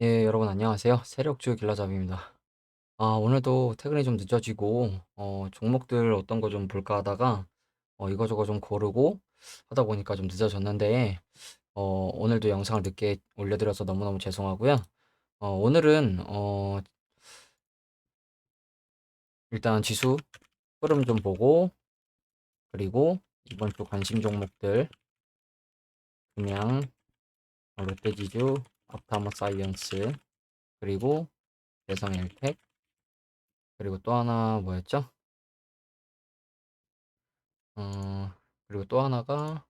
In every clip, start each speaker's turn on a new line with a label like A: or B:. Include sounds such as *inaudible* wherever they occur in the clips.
A: 예, 여러분 안녕하세요. 세력주 길라잡이입니다. 아, 오늘도 퇴근이 좀 늦어지고, 어, 종목들 어떤 거 좀 볼까 하다가, 어, 이거저거 좀 고르고 하다 보니까 좀 늦어졌는데, 어, 오늘도 영상을 늦게 올려드려서 너무너무 죄송하고요. 어, 오늘은, 어, 일단 지수 흐름 좀 보고, 그리고 이번 주 관심 종목들, 그냥, 어, 롯데지주, 앞타머 사이언스, 그리고 대성 엘텍, 그리고 또 하나 뭐였죠? 어, 그리고 또 하나가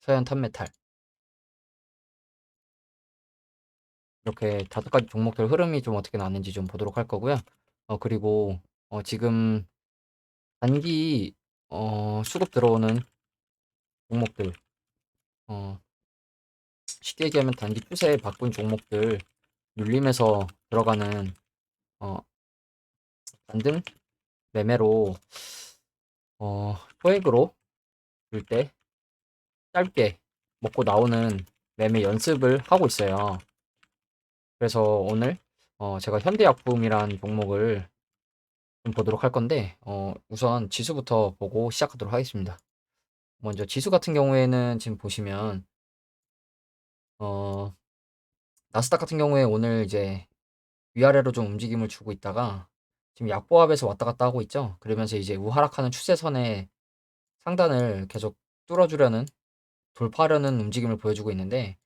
A: 서현 탑메탈 이렇게 다섯 가지 종목들 흐름이 좀 어떻게 나왔는지 좀 보도록 할 거고요. 어 그리고 어 지금 단기 어 수급 들어오는 종목들 어 쉽게 얘기하면 단기 추세 바꾼 종목들 눌림에서 들어가는 어 반등 매매로 어 소액으로 줄 때 짧게 먹고 나오는 매매 연습을 하고 있어요. 그래서 오늘 어 제가 현대약품이란 종목을 좀 보도록 할 건데 어 우선 지수부터 보고 시작하도록 하겠습니다. 먼저 지수 같은 경우에는 지금 보시면 어 나스닥 같은 경우에 오늘 이제 위아래로 좀 움직임을 주고 있다가 지금 약보합에서 왔다 갔다 하고 있죠. 그러면서 이제 우하락하는 추세선의 상단을 계속 뚫어주려는 돌파하려는 움직임을 보여주고 있는데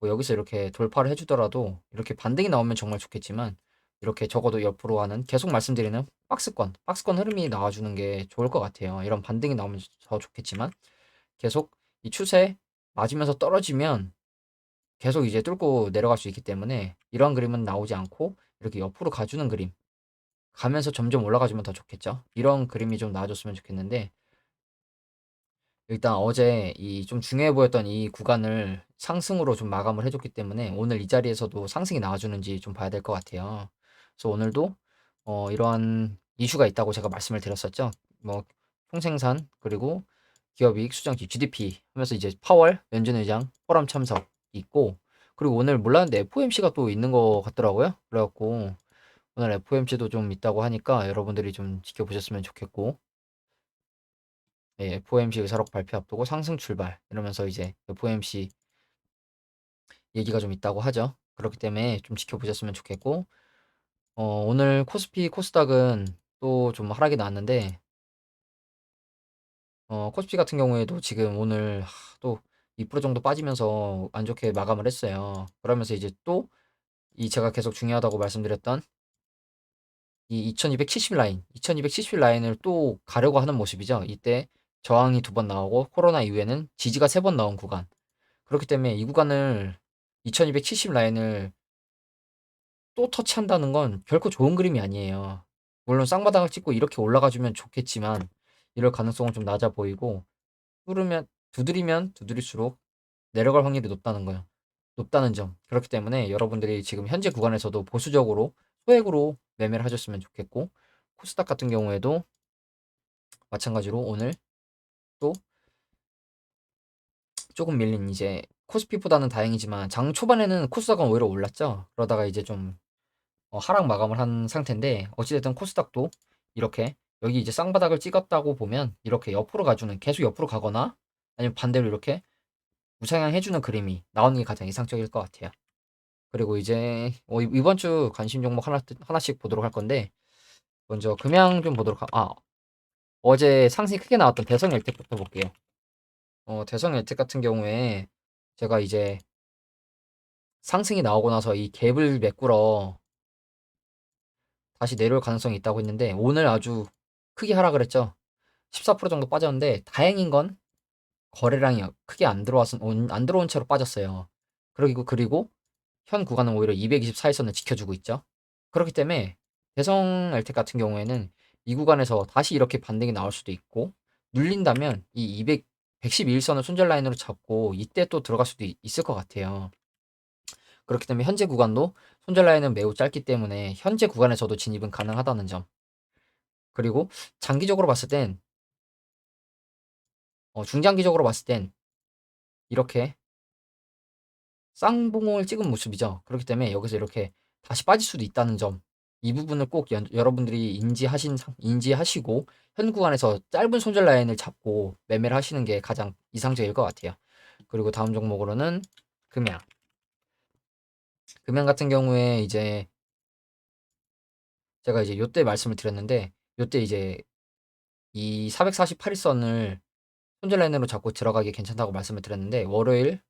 A: 뭐 여기서 이렇게 돌파를 해주더라도 이렇게 반등이 나오면 정말 좋겠지만 이렇게 적어도 옆으로 하는 계속 말씀드리는 박스권, 박스권 흐름이 나와주는 게 좋을 것 같아요. 이런 반등이 나오면 더 좋겠지만 계속 이 추세 맞으면서 떨어지면 계속 이제 뚫고 내려갈 수 있기 때문에 이러한 그림은 나오지 않고 이렇게 옆으로 가주는 그림 가면서 점점 올라가주면 더 좋겠죠. 이런 그림이 좀 나와줬으면 좋겠는데 일단 어제 이 좀 중요해 보였던 이 구간을 상승으로 좀 마감을 해줬기 때문에 오늘 이 자리에서도 상승이 나와주는지 좀 봐야 될 것 같아요. 그래서 오늘도 어 이러한 이슈가 있다고 제가 말씀을 드렸었죠. 뭐 총생산 그리고 기업이익 수정치 GDP 하면서 이제 파월 연준 의장 포럼 참석 있고 그리고 오늘 몰랐는데 FOMC가 또 있는 것 같더라고요. 그래갖고 오늘 FOMC도 좀 있다고 하니까 여러분들이 좀 지켜보셨으면 좋겠고 예, FOMC 의사록 발표 앞두고 상승 출발 이러면서 이제 FOMC 얘기가 좀 있다고 하죠. 그렇기 때문에 좀 지켜보셨으면 좋겠고 어, 오늘 코스피 코스닥은 또 좀 하락이 나왔는데 어, 코스피 같은 경우에도 지금 오늘 또 2% 정도 빠지면서 안 좋게 마감을 했어요. 그러면서 이제 또 이 제가 계속 중요하다고 말씀드렸던 이 2270 라인, 2270 라인을 또 가려고 하는 모습이죠. 이때 저항이 두 번 나오고 코로나 이후에는 지지가 세 번 나온 구간. 그렇기 때문에 이 구간을 2270 라인을 또 터치한다는 건 결코 좋은 그림이 아니에요. 물론 쌍바닥을 찍고 이렇게 올라가 주면 좋겠지만 이럴 가능성은 좀 낮아 보이고 뚫으면 두드리면 두드릴수록 내려갈 확률이 높다는 거예요. 높다는 점. 그렇기 때문에 여러분들이 지금 현재 구간에서도 보수적으로 소액으로 매매를 하셨으면 좋겠고 코스닥 같은 경우에도 마찬가지로 오늘 또 조금 밀린 이제 코스피보다는 다행이지만 장 초반에는 코스닥은 오히려 올랐죠. 그러다가 이제 좀 어, 하락 마감을 한 상태인데 어찌됐든 코스닥도 이렇게 여기 이제 쌍바닥을 찍었다고 보면 이렇게 옆으로 가주는 계속 옆으로 가거나 아니면 반대로 이렇게 우상향 해주는 그림이 나오는 게 가장 이상적일 것 같아요. 그리고 이제 어, 이- 이번 주 관심 종목 하나, 하나씩 보도록 할 건데 먼저 금양 좀 보도록 하, 아 어제 상승이 크게 나왔던 대성 엘텍부터 볼게요. 어, 대성 엘텍 같은 경우에 제가 이제 상승이 나오고 나서 이 갭을 메꾸러 다시 내려올 가능성이 있다고 했는데 오늘 아주 크게 하락을 했죠. 14% 정도 빠졌는데 다행인 건 거래량이 크게 안 들어와서 안 들어온 채로 빠졌어요. 그리고 그리고 현 구간은 오히려 224일선을 지켜주고 있죠. 그렇기 때문에 대성 엘텍 같은 경우에는 이 구간에서 다시 이렇게 반등이 나올 수도 있고 눌린다면 이 200, 112일선을 손절 라인으로 잡고 이때 또 들어갈 수도 있, 있을 것 같아요. 그렇기 때문에 현재 구간도 손절 라인은 매우 짧기 때문에 현재 구간에서도 진입은 가능하다는 점. 그리고 장기적으로 봤을 땐 어, 중장기적으로 봤을 땐 이렇게 쌍봉을 찍은 모습이죠. 그렇기 때문에 여기서 이렇게 다시 빠질 수도 있다는 점. 이 부분을 꼭 연- 여러분들이 인지하신 상- 인지하시고 현 구간에서 짧은 손절 라인을 잡고 매매를 하시는 게 가장 이상적일 것 같아요. 그리고 다음 종목으로는 금양. 금양 같은 경우에 이제 제가 이제 요때 말씀을 드렸는데 요때 이제 이 448일선을 손절 라인으로 잡고 들어가기 괜찮다고 말씀을 드렸는데 월요일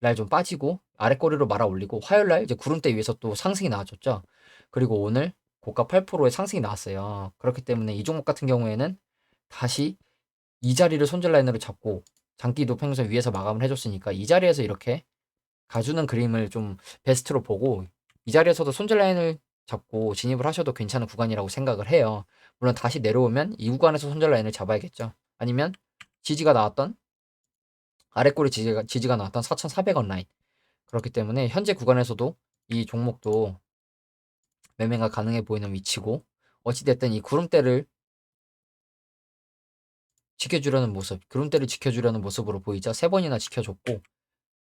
A: 날 좀 빠지고 아래 꼬리로 말아 올리고 화요일 날 이제 구름대 위에서 또 상승이 나와줬죠. 그리고 오늘 고가 8%의 상승이 나왔어요. 그렇기 때문에 이 종목 같은 경우에는 다시 이 자리를 손절 라인으로 잡고 장기 도 평균선 위에서 마감을 해줬으니까 이 자리에서 이렇게 가주는 그림을 좀 베스트로 보고 이 자리에서도 손절 라인을 잡고 진입을 하셔도 괜찮은 구간이라고 생각을 해요. 물론 다시 내려오면 이 구간에서 손절 라인을 잡아야겠죠. 아니면 지지가 나왔던 아래 꼬리 지지가, 지지가 나왔던 4,400원 라인. 그렇기 때문에 현재 구간에서도 이 종목도 매매가 가능해 보이는 위치고 어찌됐든 이 구름대를 지켜주려는 모습, 구름대를 지켜주려는 모습으로 보이죠. 세 번이나 지켜줬고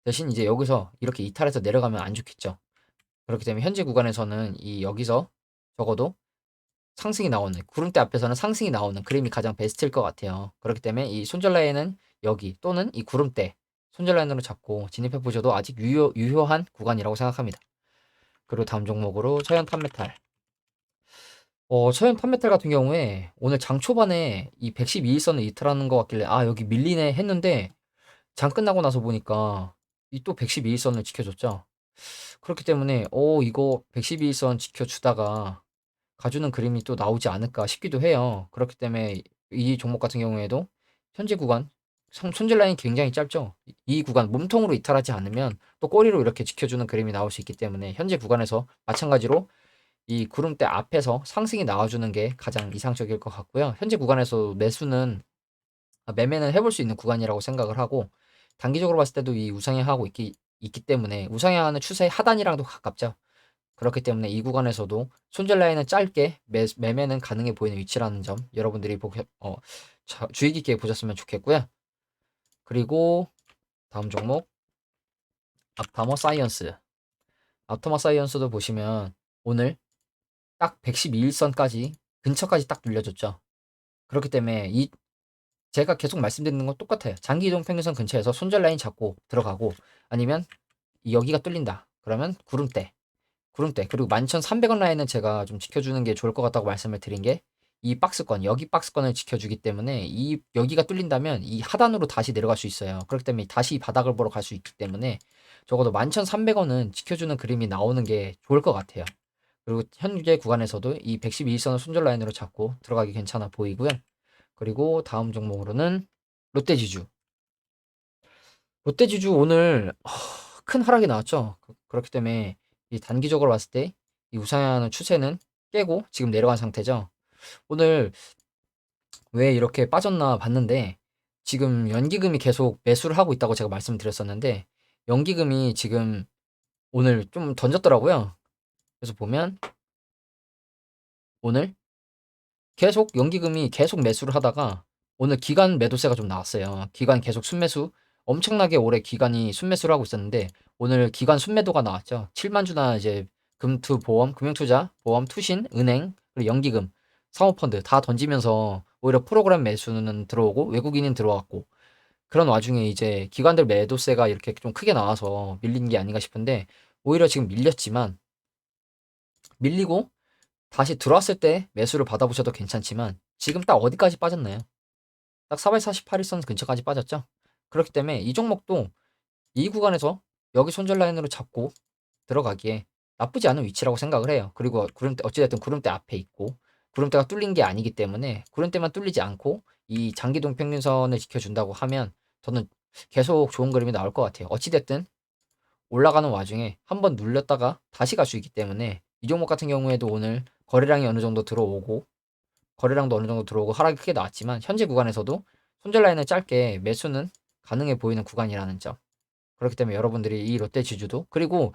A: 대신 이제 여기서 이렇게 이탈해서 내려가면 안 좋겠죠. 그렇기 때문에 현재 구간에서는 이 여기서 적어도 상승이 나오는 구름대 앞에서는 상승이 나오는 그림이 가장 베스트일 것 같아요. 그렇기 때문에 이 손절 라인은 여기 또는 이 구름대 손절 라인으로 잡고 진입해 보셔도 아직 유효, 유효한 구간이라고 생각합니다. 그리고 다음 종목으로 서현 판메탈. 어, 서현 판메탈 같은 경우에 오늘 장 초반에 이 112일선을 이탈하는 것 같길래 아 여기 밀리네 했는데 장 끝나고 나서 보니까 이 또 112일선을 지켜줬죠. 그렇기 때문에 어 이거 112일선 지켜주다가 가주는 그림이 또 나오지 않을까 싶기도 해요. 그렇기 때문에 이 종목 같은 경우에도 현재 구간 성- 손질 라인이 굉장히 짧죠. 이- 이 구간 몸통으로 이탈하지 않으면 또 꼬리로 이렇게 지켜주는 그림이 나올 수 있기 때문에 현재 구간에서 마찬가지로 이 구름대 앞에서 상승이 나와주는 게 가장 이상적일 것 같고요. 현재 구간에서 매수는 아, 매매는 해볼 수 있는 구간이라고 생각을 하고 단기적으로 봤을 때도 이 우상향하고 있기, 있기 때문에 우상향하는 추세 하단이랑도 가깝죠. 그렇기 때문에 이 구간에서도 손절 라인은 짧게 매, 매매는 가능해 보이는 위치라는 점 여러분들이 보, 어, 자, 주의 깊게 보셨으면 좋겠고요. 그리고 다음 종목 앞타머 사이언스 앞타머 사이언스도 보시면 오늘 딱 112일선까지 근처까지 딱 눌려줬죠. 그렇기 때문에 이 제가 계속 말씀드리는 건 똑같아요. 장기 이동 평균선 근처에서 손절 라인 잡고 들어가고 아니면 여기가 뚫린다. 그러면 구름대. 구름대. 그리고 11,300원 라인은 제가 좀 지켜주는 게 좋을 것 같다고 말씀을 드린 게 이 박스권, 여기 박스권을 지켜주기 때문에 이 여기가 뚫린다면 이 하단으로 다시 내려갈 수 있어요. 그렇기 때문에 다시 바닥을 보러 갈 수 있기 때문에 적어도 11,300원은 지켜주는 그림이 나오는 게 좋을 것 같아요. 그리고 현재 구간에서도 이 112일선을 손절 라인으로 잡고 들어가기 괜찮아 보이고요. 그리고 다음 종목으로는 롯데지주. 롯데지주 오늘 하, 큰 하락이 나왔죠. 그- 그렇기 때문에 이 단기적으로 봤을 때 이 우상향하는 추세는 깨고 지금 내려간 상태죠. 오늘 왜 이렇게 빠졌나 봤는데 지금 연기금이 계속 매수를 하고 있다고 제가 말씀드렸었는데 연기금이 지금 오늘 좀 던졌더라고요. 그래서 보면 오늘 계속 연기금이 계속 매수를 하다가 오늘 기간 매도세가 좀 나왔어요. 기간 계속 순매수 엄청나게 오래 기간이 순매수를 하고 있었는데 오늘 기간 순매도가 나왔죠. 7만 주나 이제 금투 보험, 금융투자, 보험, 투신, 은행, 그리고 연기금, 사모펀드 다 던지면서 오히려 프로그램 매수는 들어오고 외국인은 들어왔고 그런 와중에 이제 기관들 매도세가 이렇게 좀 크게 나와서 밀린 게 아닌가 싶은데 오히려 지금 밀렸지만 밀리고 다시 들어왔을 때 매수를 받아보셔도 괜찮지만 지금 딱 어디까지 빠졌나요? 딱 448일선 근처까지 빠졌죠? 그렇기 때문에 이 종목도 이 구간에서 여기 손절 라인으로 잡고 들어가기에 나쁘지 않은 위치라고 생각을 해요. 그리고 구름대 어찌됐든 구름대 앞에 있고 구름대가 뚫린 게 아니기 때문에 구름대만 뚫리지 않고 이 장기동 평균선을 지켜준다고 하면 저는 계속 좋은 그림이 나올 것 같아요. 어찌됐든 올라가는 와중에 한번 눌렸다가 다시 갈 수 있기 때문에 이 종목 같은 경우에도 오늘 거래량이 어느 정도 들어오고 거래량도 어느 정도 들어오고 하락이 크게 나왔지만 현재 구간에서도 손절 라인을 짧게 매수는 가능해 보이는 구간이라는 점. 그렇기 때문에 여러분들이 이 롯데 지주도 그리고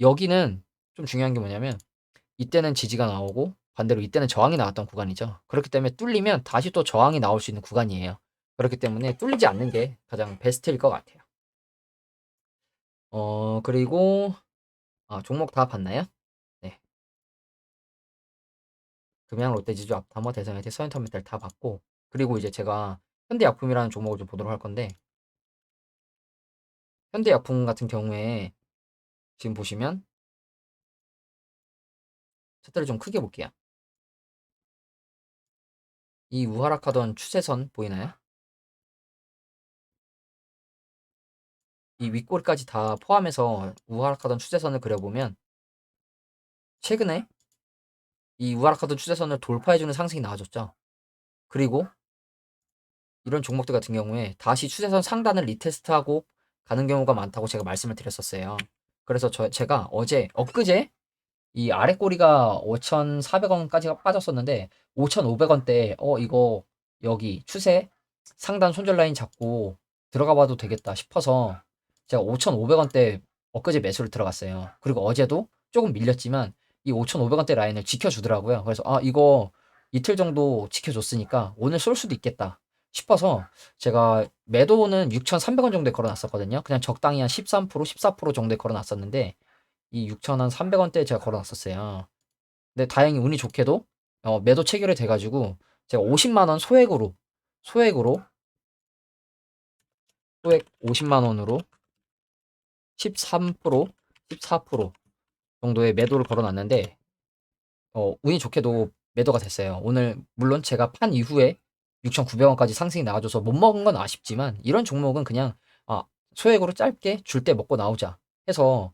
A: 여기는 좀 중요한 게 뭐냐면 이때는 지지가 나오고 반대로 이때는 저항이 나왔던 구간이죠. 그렇기 때문에 뚫리면 다시 또 저항이 나올 수 있는 구간이에요. 그렇기 때문에 뚫리지 않는 게 가장 베스트일 것 같아요. 어 그리고 아 종목 다 봤나요? 네. 금양, 롯데지주, 앞타머, 대성이티, 서인터미탈 다 봤고 그리고 이제 제가 현대약품이라는 종목을 좀 보도록 할 건데 현대약품 같은 경우에 지금 보시면 차트를 좀 크게 볼게요. 이 우하락하던 추세선 보이나요? 이 윗골까지 다 포함해서 우하락하던 추세선을 그려보면 최근에 이 우하락하던 추세선을 돌파해주는 상승이 나와줬죠. 그리고 이런 종목들 같은 경우에 다시 추세선 상단을 리테스트하고 가는 경우가 많다고 제가 말씀을 드렸었어요. 그래서 저, 제가 어제, 엊그제 이 아래 꼬리가 5,400원까지 빠졌었는데 5,500원대 어 이거 여기 추세 상단 손절 라인 잡고 들어가 봐도 되겠다 싶어서 제가 5,500원대 엊그제 매수를 들어갔어요. 그리고 어제도 조금 밀렸지만 이 5,500원대 라인을 지켜주더라고요. 그래서 아 이거 이틀 정도 지켜줬으니까 오늘 쏠 수도 있겠다 싶어서 제가 매도는 6,300원 정도에 걸어놨었거든요. 그냥 적당히 한 13%, 14% 정도에 걸어놨었는데 이 6,300원대에 제가 걸어놨었어요. 근데 다행히 운이 좋게도 어, 매도 체결이 돼가지고 제가 50만 원 소액으로 소액으로 소액 50만 원으로 13% 14% 정도의 매도를 걸어놨는데 어, 운이 좋게도 매도가 됐어요. 오늘 물론 제가 판 이후에 6,900원까지 상승이 나와줘서 못 먹은 건 아쉽지만 이런 종목은 그냥 아, 소액으로 짧게 줄 때 먹고 나오자 해서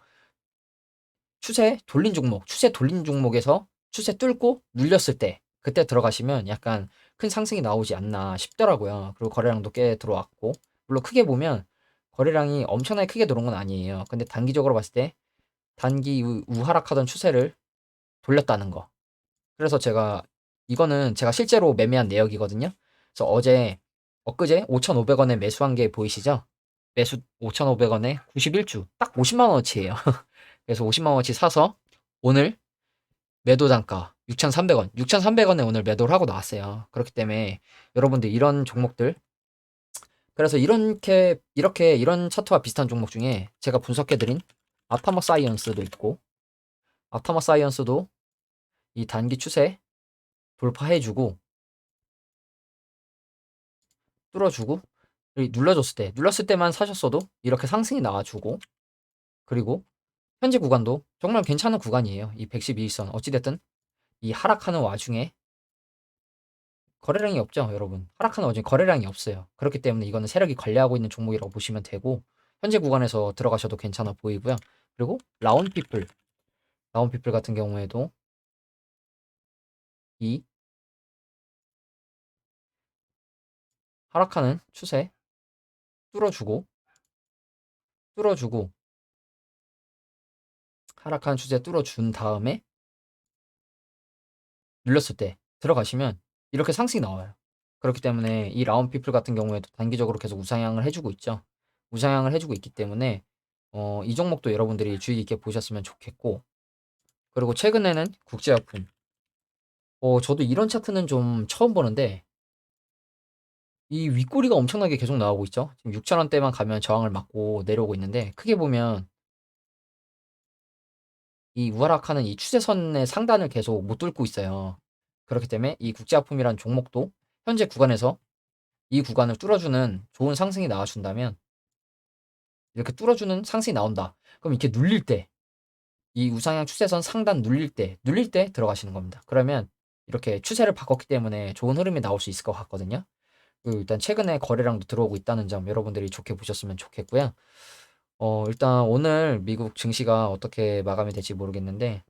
A: 추세 돌린 종목, 추세 돌린 종목에서 추세 뚫고 눌렸을 때 그때 들어가시면 약간 큰 상승이 나오지 않나 싶더라고요. 그리고 거래량도 꽤 들어왔고 물론 크게 보면 거래량이 엄청나게 크게 들어온 건 아니에요. 근데 단기적으로 봤을 때 단기 우하락하던 추세를 돌렸다는 거. 그래서 제가 이거는 제가 실제로 매매한 내역이거든요. 그래서 어제 엊그제 5,500원에 매수한 게 보이시죠? 매수 5,500원에 91주 딱 50만 원어치예요. *laughs* 그래서 50만 원어치 사서 오늘 매도 단가 6,300원, 6,300원에 오늘 매도를 하고 나왔어요. 그렇기 때문에 여러분들 이런 종목들 그래서 이렇게 이렇게 이런 차트와 비슷한 종목 중에 제가 분석해 드린 아타머 사이언스도 있고 아타머 사이언스도 이 단기 추세 돌파해주고 뚫어주고 눌러줬을 때 눌렀을 때만 사셨어도 이렇게 상승이 나와주고 그리고 현재 구간도 정말 괜찮은 구간이에요. 이 112일선 어찌됐든 이 하락하는 와중에 거래량이 없죠, 여러분. 하락하는 와중에 거래량이 없어요. 그렇기 때문에 이거는 세력이 관리하고 있는 종목이라고 보시면 되고 현재 구간에서 들어가셔도 괜찮아 보이고요. 그리고 라운피플, 라운피플 같은 경우에도 이 하락하는 추세 뚫어주고 뚫어주고 하락하는 추세 뚫어준 다음에 눌렸을 때 들어가시면 이렇게 상승이 나와요. 그렇기 때문에 이 라운 피플 같은 경우에도 단기적으로 계속 우상향을 해주고 있죠. 우상향을 해주고 있기 때문에 어, 이 종목도 여러분들이 주의 깊게 보셨으면 좋겠고 그리고 최근에는 국제화품 어, 저도 이런 차트는 좀 처음 보는데 이 윗꼬리가 엄청나게 계속 나오고 있죠. 지금 6,000원대만 가면 저항을 맞고 내려오고 있는데 크게 보면 이 우하락하는 이 추세선의 상단을 계속 못 뚫고 있어요. 그렇기 때문에 이 국제화품이란 종목도 현재 구간에서 이 구간을 뚫어주는 좋은 상승이 나와준다면 이렇게 뚫어주는 상승이 나온다. 그럼 이렇게 눌릴 때 이 우상향 추세선 상단 눌릴 때 눌릴 때 들어가시는 겁니다. 그러면 이렇게 추세를 바꿨기 때문에 좋은 흐름이 나올 수 있을 것 같거든요. 일단 최근에 거래량도 들어오고 있다는 점 여러분들이 좋게 보셨으면 좋겠고요. 어, 일단 오늘 미국 증시가 어떻게 마감이 될지 모르겠는데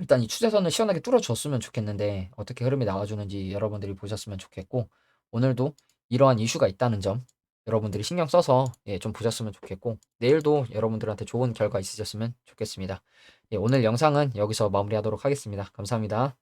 A: 일단 이 추세선을 시원하게 뚫어줬으면 좋겠는데 어떻게 흐름이 나와주는지 여러분들이 보셨으면 좋겠고 오늘도 이러한 이슈가 있다는 점 여러분들이 신경 써서 예, 좀 보셨으면 좋겠고 내일도 여러분들한테 좋은 결과 있으셨으면 좋겠습니다. 예, 오늘 영상은 여기서 마무리하도록 하겠습니다. 감사합니다.